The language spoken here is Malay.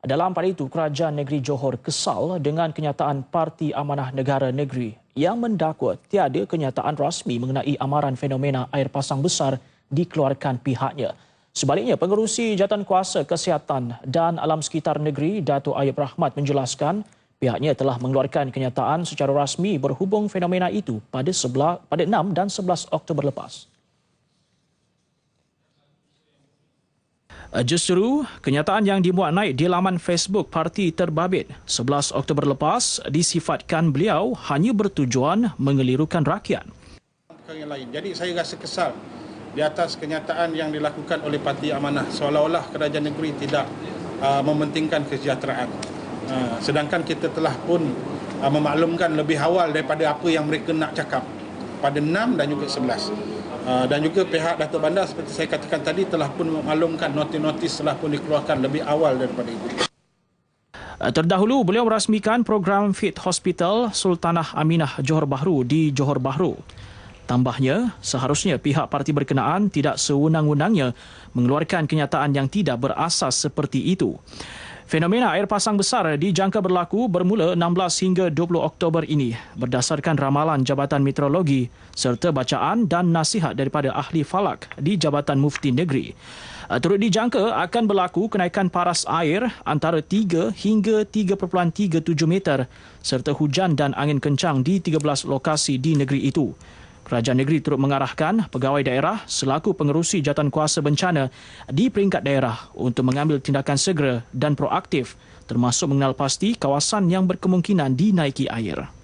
Dalam pada itu, Kerajaan Negeri Johor kesal dengan kenyataan Parti Amanah Negara Negeri yang mendakwa tiada kenyataan rasmi mengenai amaran fenomena air pasang besar dikeluarkan pihaknya. Sebaliknya, pengerusi Jatan Kuasa Kesihatan dan Alam Sekitar Negeri, Datuk Ayub Rahmat menjelaskan pihaknya telah mengeluarkan kenyataan secara rasmi berhubung fenomena itu pada, sebelah, pada 6 dan 11 Oktober lepas. Justru, kenyataan yang dimuat naik di laman Facebook Parti Terbabit 11 Oktober lepas disifatkan beliau hanya bertujuan mengelirukan rakyat. Yang lain. Jadi saya rasa kesal di atas kenyataan yang dilakukan oleh Parti Amanah seolah-olah kerajaan negeri tidak uh, mementingkan kesejahteraan. Uh, sedangkan kita telah pun uh, memaklumkan lebih awal daripada apa yang mereka nak cakap pada 6 dan juga 11. Ah, dan juga pihak Datuk Bandar seperti saya katakan tadi telah pun memaklumkan notis-notis telah pun dikeluarkan lebih awal daripada itu. Ah, terdahulu beliau merasmikan program Fit Hospital Sultanah Aminah Johor Bahru di Johor Bahru. Tambahnya, seharusnya pihak parti berkenaan tidak sewenang-wenangnya mengeluarkan kenyataan yang tidak berasas seperti itu. Fenomena air pasang besar dijangka berlaku bermula 16 hingga 20 Oktober ini berdasarkan ramalan Jabatan Meteorologi serta bacaan dan nasihat daripada ahli falak di Jabatan Mufti Negeri. Uh, turut dijangka akan berlaku kenaikan paras air antara 3 hingga 3.37 meter serta hujan dan angin kencang di 13 lokasi di negeri itu. Kerajaan negeri turut mengarahkan pegawai daerah selaku pengerusi jawatan kuasa bencana di peringkat daerah untuk mengambil tindakan segera dan proaktif termasuk mengenal pasti kawasan yang berkemungkinan dinaiki air.